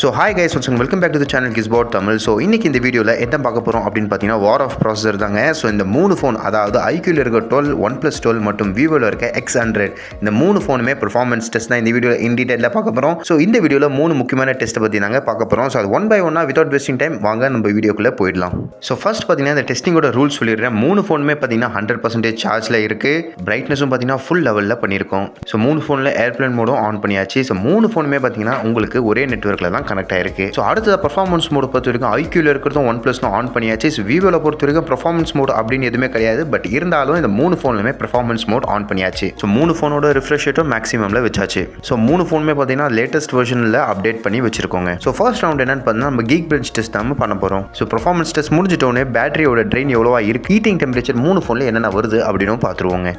So hi guys once welcome back to the channel Gizbot Tamil so இன்றைக்கி இந்த வீடியோவில் என்ன பார்க்க போகிறோம் அப்படின்னு பார்த்தீங்கன்னா வார் ஆஃப் ப்ராசஸர் தாங்க. ஸோ இந்த மூணு ஃபோன் அதாவது ஐக்யூவில் இருக்க டுவெல் ஒன் ப்ளஸ் டுவெல் மற்றும் விவோவில் இருக்க எக்ஸ் ஹண்ட்ரட் இந்த மூணு ஃபோனுமே பெர்ஃபார்மன்ஸ் டெஸ்ட் தான் இந்த வீடியோவில் இன் டீட்டெயிலில் பார்க்க போகிறோம் ஸோ இந்த வீடியோவில் மூணு முக்கியமான டெஸ்ட்டை பற்றி நாங்கள் பார்க்க போகிறோம் ஸோ அது ஒன் பை ஒன்னாக வித்வுட் வேஸ்டிங் டைம் வாங்க நம்ம வீடியோக்குள்ளே போயிடலாம். ஸோ ஃபர்ஸ்ட் பார்த்தீங்கன்னா இந்த டெஸ்டிங்கோட ரூல்ஸ் சொல்லிடுறேன். மூணு ஃபோனுமே பார்த்தீங்கன்னா ஹண்ட்ரட் பர்சன்டேஜ் சார்ஜில் இருக்குது பிரைட்னஸும் பார்த்தீங்கன்னா ஃபுல் லெவலில் பண்ணியிருக்கோம். ஸோ மூணு ஃபோனில் ஏர்ப்ளேன் மோடும் ஆன் பண்ணியாச்சு. ஸோ மூணு ஃபோனுமே பார்த்தீங்கன்னா உங்களுக்கு ஒரே நெட்ஒர்க்கில் தான் கனெக்ட் ஆயிருக்கு. ஸோ அடுத்தது பர்ஃபார்மன்ஸ் மோட் பொறுத்த வரைக்கும் ஐக்யூவில் இருக்கிறதும் ஒன் ப்ளஸ் ஆன் பண்ணியாச்சு. ஸோ விவோவில் பொறுத்த வரைக்கும் பர்ஃபார்மன்ஸ் மோட் அப்படின்னு எதுவுமே கிடையாது. பட் இருந்தாலும் இந்த மூணு ஃபோன்லுமே பர்ஃபார்மன்ஸ் மோட் ஆன் பண்ணியாச்சு. ஸோ மூணு ஃபோனோட ரிஃப்ரெஷ் ரேட்டும் மேக்ஸிமமில் வச்சாச்சு. ஸோ மூணு ஃபோனுமே பார்த்தீங்கன்னா லேட்டஸ்ட் வெர்ஷனில் அப்டேட் பண்ணி வச்சிருக்கோங்க. ஸோ ஃபர்ஸ்ட் ரவுண்ட் என்னன்னு பார்த்தீங்கன்னா நம்ம கீக் பிரிட்ஜ் டெஸ்ட் தான் பண்ண போகிறோம் ஸோ பர்ஃபார்மன்ஸ் டெஸ்ட் முடிஞ்சிட்டோன்னே பேட்டரியோட ட்ரெயின் எவ்வளோவா இருக்கு? ஹீட்டிங் டெம்பரேச்சர் மூணு ஃபோனில் என்னென்ன வருது அப்படின்னு பார்த்துருவோங்க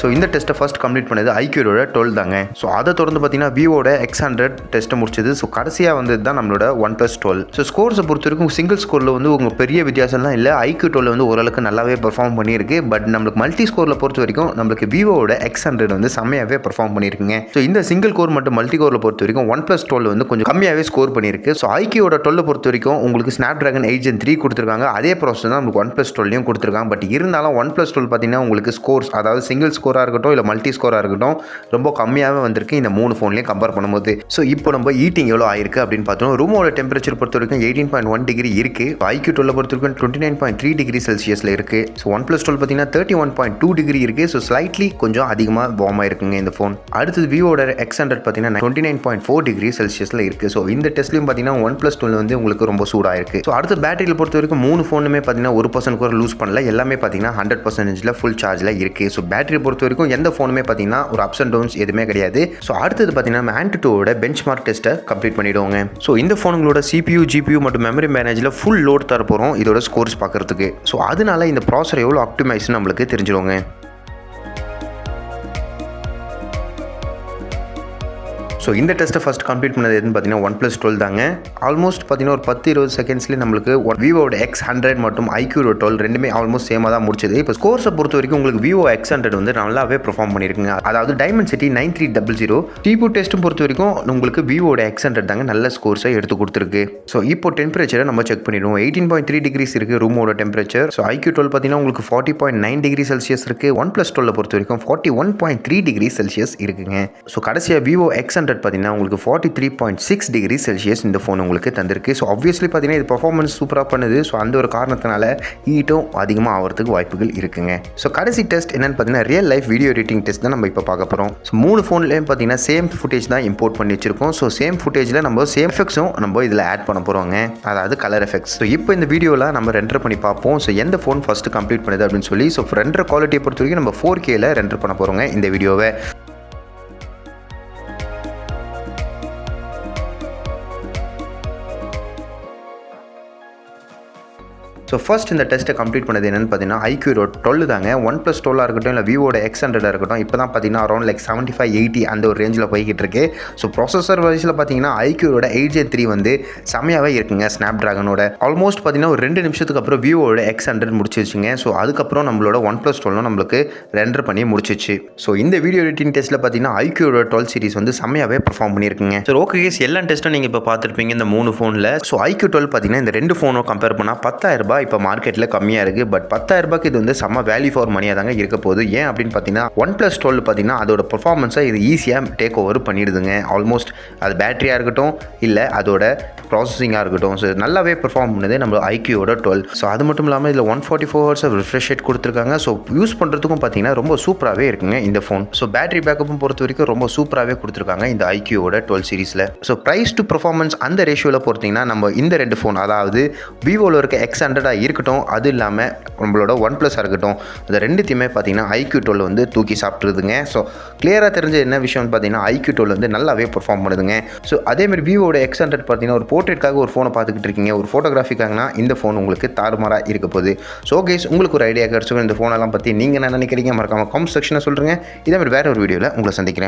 ஸோ இந்த டெஸ்ட்டை ஃபர்ஸ்ட் கம்ப்ளீட் பண்ணது ஐக்யூரோட டுவெல் தாங்க. ஸோ அதை தொடர்ந்து பார்த்தீங்கன்னா விவோட எக்ஸ் ஹண்ட்ரட் டெஸ்ட்டை முடிச்சது. ஸோ கடைசியாக வந்தது தான் நம்மளோட ஒன் ப்ளஸ் டுவெல் ஸோ ஸ்கோர்ஸை பொறுத்த வரைக்கும் சிங்கிள் ஸ்கோரில் வந்து உங்கள் பெரிய வித்தியாசம்லாம் இல்லை. ஐக்யூ டுவெல் வந்து ஓரளவுக்கு நல்லாவே பெர்ஃபார்ம் பண்ணியிருக்கு. பட் நம்மளுக்கு மல்டி ஸ்கோரில் பொறுத்த வரைக்கும் நம்மளுக்கு விவோட எக்ஸ் ஹண்ட்ரட் வந்து செம்மையாகவே பெர்ஃபார்ம் பண்ணியிருக்குங்க. ஸோ இந்த சிங்கிள் கோர் மட்டும் மல்டி கோரில் பொறுத்த வரைக்கும் ஒன் ப்ளஸ் டுவெல் வந்து கொஞ்சம் கம்மியாகவே ஸ்கோர் பண்ணியிருக்கு. ஸோ ஐக்கியோட டுவெல் பொறுத்த வரைக்கும் உங்களுக்கு snapdragon eight gen three கொடுத்துருக்காங்க. அதே ப்ராசஸ் தான் நம்மளுக்கு ஒன் ப்ளஸ் டுவெல்லையும் கொடுத்துருக்காங்க. பட் இருந்தாலும் ஒன் ப்ளஸ் டுவெல் பார்த்தீங்கன்னா உங்களுக்கு ஸ்கோர்ஸ் அதாவது சிங்கிள் ஸ்கோர் ஸ்கோராக இருக்கட்டும் இல்லை மல்டி ஸ்கோராக இருக்கட்டும் ரொம்ப கம்மியாகவே வந்திருக்கு. இந்த மூணு ஃபோன்லேயும் கம்பேர் பண்ணும்போது. ஸோ இப்போ நம்ம ஈட்டிங் எவ்வளோ ஆயிருக்கு அப்படின்னு பார்த்தோம் ரூமோட டெம்பரேச்சர் பொறுத்த வரைக்கும் எயிட்டீன் பாயிண்ட் ஒன் டிகிரி இருக்குது ஐக்யூ டுவெல் பொறுத்த வரைக்கும் twenty nine point three degree செல்சியஸில் இருக்குது ஸோ ஒன் ப்ளஸ் டுவெல் பார்த்தீங்கன்னா thirty one point two degree இருக்குது ஸோ ஸ்லைட்லி கொஞ்சம் அதிகமாக வார்மாக இருக்குங்க இந்த ஃபோன் அடுத்தது விவோட எக்ஸ் ஹண்ட்ரட் பார்த்தீங்கன்னா twenty nine point four degree செல்சியஸில் இருக்குது ஸோ இந்த டெஸ்ட்லையும் பார்த்தீங்கன்னா ஒன் ப்ளஸ் டுவெல் வந்து உங்களுக்கு ரொம்ப சூடாக இருக்குது ஸோ அடுத்து பேட்டரியில் பொறுத்த வரைக்கும் மூணு ஃபோனுமே பார்த்தீங்கன்னா ஒரு பர்சன்ட் கூட லூஸ் பண்ணல. எல்லாமே பார்த்தீங்கன்னா ஹண்ட்ரட் பர்சன்டேஜில் ஃபுல் சார்ஜில் இருக்குது ஸோ பேட்டரி பொறுத்த வரைக்கும் எந்த ஃபோனுமே பார்த்தீங்கன்னா ஒரு அப்ஸ் அண்ட் டவுன்ஸ் எதுவுமே கிடையாது. ஸோ அடுத்தது பார்த்தீங்கன்னா நம்ம டூவோட பெஞ்ச் மார்க் டெஸ்ட்டை கம்ப்ளீட் பண்ணிவிடுவோங்க ஸோ இந்த ஃபோனுங்களோட சிபியூ ஜிபியூ மற்றும் மெமரி மேனேஜில் ஃபுல் லோட் தர போகிறோம் இதோட ஸ்கோர்ஸ் பார்க்குறதுக்கு. ஸோ அதனால இந்த ப்ராசர் எவ்வளோ ஆப்டிமைஸ்னு நம்மளுக்கு தெரிஞ்சிடுவோங்க ஸோ இந்த டெஸ்ட்டை ஃபஸ்ட் கம்ப்ளீட் பண்ணது எதுன்னு பார்த்தீங்கன்னா ஒன் ப்ளஸ் டுவெல் தாங்க. ஆல்மோஸ்ட் பார்த்தீங்கன்னா ஒரு பத்து இருபது செகண்ட்ஸ்லேயே நம்மளுக்கு விவோட எக்ஸ் ஹண்ட்ரட் மற்றும் ஐக்யூரோ டுவெல் ரெண்டுமே ஆல்மோஸ்ட் சேமாக தான் முடிச்சது. இப்போ ஸ்கோர்ஸை பொறுத்த வரைக்கும் உங்களுக்கு விவோ எக்ஸ் ஹண்ட்ரட் வந்து நல்லாவே பெர்ஃபார்ம் பண்ணியிருக்குங்க. அதாவது Dimensity nine three double zero டிபு டெஸ்ட்டும் பொறுத்த வரைக்கும் உங்களுக்கு விவோட எக்ஸ் ஹண்ட்ரட் தாங்க நல்ல ஸ்கோர்ஸை எடுத்து கொடுத்துருக்கு. ஸோ இப்போ டெம்பரேச்சரை நம்ம செக் பண்ணிடுவோம். எயிட்டீன் பாயிண்ட் த்ரீ டிகிரிஸ் இருக்குது ரூமோட டெம்பரேச்சர் ஸோ ஐக்யூ டுவெல் பார்த்தீங்கன்னா உங்களுக்கு forty point nine degree Celsius இருக்குது ஒன் ப்ளஸ் டுவெல் பொறுத்த வரைக்கும் forty one point three degree Celsius இருக்குங்க. ஸோ கடைசியாக விவோ எக்ஸ் ஹண்ட்ரட் பார்த்தீங்கன்னா உங்களுக்கு forty three point six degree Celsius இந்த ஃபோன் உங்களுக்கு தந்திருக்கு. ஸோ ஆப்வியஸ்லி பார்த்தீங்கன்னா இது பர்ஃபார்மன்ஸ் சூப்பராக பண்ணுது. ஸோ அந்த ஒரு காரணத்தினால ஹீட்டும் அதிகமாக ஆகிறதுக்கு வாய்ப்புகள் இருக்குங்க. ஸோ கடைசி டெஸ்ட் என்னென்னு பார்த்தீங்கன்னா real life video editing test தான் நம்ம இப்போ பார்க்க போகிறோம் ஸோ மூணு ஃபோன்லேயும் பார்த்தீங்கன்னா சேம் ஃபுட்டேஜ் தான் இம்போர்ட் பண்ணி வச்சிருக்கோம். ஸோ சேம் ஃபுட்டேஜில் நம்ம சேம் எஃபெக்ட்ஸும் நம்ம இதில் ஆட் பண்ண போகிறோங்க அதாவது கலர் எஃபெக்ட்ஸ் ஸோ இப்போ இந்த வீடியோவில் நம்ம ரெண்டர் பண்ணி பார்ப்போம். ஸோ எந்த ஃபோன் ஃபஸ்ட்டு கம்ப்ளீட் பண்ணுது அப்படின்னு சொல்லி ஸோ ரெண்டர் குவாலிட்டியை பொறுத்த வரைக்கும் நம்ம ஃபோர் கேல ரெண்டர் பண்ண போகிறோங்க இந்த வீடியோவை ஸோ ஃபர்ஸ்ட் இந்த டெஸ்ட்டை கம்ப்ளீட் பண்ணது என்னென்னு பார்த்தீங்கன்னா ஐக்யூரோ டுவெல் தாங்க. ஒன் ப்ளஸ் டுவெல்லாக இருக்கட்டும் இல்லை விவோட எக்ஸ் ஹண்ட்ரடாக இருக்கட்டும் இப்போ தான் பார்த்தீங்கன்னா around like seventy five eighty அந்த ஒரு ரேஞ்சில் போய்கிட்டு இருக்கு. ஸோ ப்ராசஸர் வயசில் பார்த்தீங்கன்னா ஐக்யூரோட எயிட் ஜே த்ரீ வந்து செம்மையாகவே இருக்குங்க ஸ்னாப் ட்ராகனோட ஆல்மோஸ்ட் பார்த்தீங்கன்னா ஒரு ரெண்டு நிமிஷத்துக்கு அப்புறம் விவோட எக்ஸ் ஹண்ட்ரட் முடிச்சிருச்சுங்க ஸோ அதுக்கப்புறம் நம்மளோட ஒன் ப்ளஸ் டுவெல்லும் நம்மளுக்கு ரெண்டர் பண்ணி முடிச்சிச்சு. ஸோ இந்த வீடியோ எடிட்டிங் டெஸ்ட்டில் பார்த்தீங்கன்னா ஐக்யூரோட டுவெல் சீரிஸ் வந்து செம்மையாகவே பர்ஃபார்ம் பண்ணியிருக்குங்க. ஸோ ஓகே கேஸ் எல்லா டெஸ்ட்டும் நீங்கள் இப்போ பார்த்துருப்பீங்க இந்த மூணு ஃபோனில் ஸோ ஐக்யூ டுவெல் பார்த்தீங்கன்னா இந்த ரெண்டு ஃபோனும் கம்பேர் பண்ணால் பத்தாயிரம் ரூபாய் இப்போ மார்க்கெட்டில் கம்மியாக இருக்குது பட் பத்தாயிரம் ரூபாய்க்கு இது வந்து செம்ம வேல்யூ ஃபார் மணியாக தாங்க இருக்க போகுது. ஏன் அப்படின்னு பார்த்தீங்கன்னா ஒன் ப்ளஸ் டுவெல் பார்த்தீங்கன்னா அதோட பர்ஃபார்மன்ஸை இது ஈஸியாக டேக் ஓவர் பண்ணிடுதுங்க. ஆல்மோஸ்ட் அது பேட்டரியாக இருக்கட்டும் இல்லை அதோட ப்ராசஸிங்காக இருக்கட்டும். ஸோ நல்லாவே பெர்ஃபார்ம் பண்ணுது நம்ம ஐக்கியோட டுவெல் ஸோ அது மட்டும் இல்லாமல் இதில் one forty four hours refresh rate கொடுத்துருக்காங்க. ஸோ யூஸ் பண்ணுறதுக்கும் பார்த்தீங்கன்னா ரொம்ப சூப்பராகவே இருக்குங்க இந்த ஃபோன் ஸோ பேட்டரி பேக்கப்பும் பொறுத்த வரைக்கும் ரொம்ப சூப்பராகவே கொடுத்துருக்காங்க இந்த ஐக்கியோட டுவெல் சீரிஸில் ஸோ ப்ரைஸ் டு பர்ஃபார்மன்ஸ் அந்த ரேஷியோவில் பொறுத்தீங்கன்னா நம்ம இந்த ரெண்டு ஃபோன் அதாவது விவோவில் இருக்க எக்ஸ் ஹண்ட்ரட் ஹண்ட்ரடாக இருக்கட்டும் அது இல்லாமல் நம்மளோட ஒன் ப்ளஸ்ஸாக இருக்கட்டும் அது ரெண்டுத்தையுமே பார்த்தீங்கன்னா ஐக்யூ டுவெல் வந்து தூக்கி சாப்பிட்ருதுங்க ஸோ கிளியராக தெரிஞ்ச என்ன விஷயம்னு பார்த்தீங்கன்னா ஐக்யூ டுவெல் வந்து நல்லாவே பெர்ஃபார்ம் பண்ணுதுங்க. ஸோ அதேமாதிரி விவோட எக்ஸ் ஹண்ட்ரட் பார்த்தீங்கன்னா ஒரு போர்ட்ரேட்காக ஒரு ஃபோனை பார்த்துக்கிட்டு இருக்கீங்க. ஒரு ஃபோட்டோகிராஃபிக்காகனா இந்த ஃபோன் உங்களுக்கு தாறுமாறாக இருக்க போகுது. ஸோ கேஸ் உங்களுக்கு ஒரு ஐடியா கிடச்சிக்கும் இந்த ஃபோனெல்லாம் பற்றி நீங்கள் என்ன நினைக்கிறீங்க மறக்காமல் காமெண்ட் செக்ஷனை சொல்லுங்கள் இதே மாதிரி வேறு ஒரு வீடியோவில் உங்களை சந்திக்கிறேன்.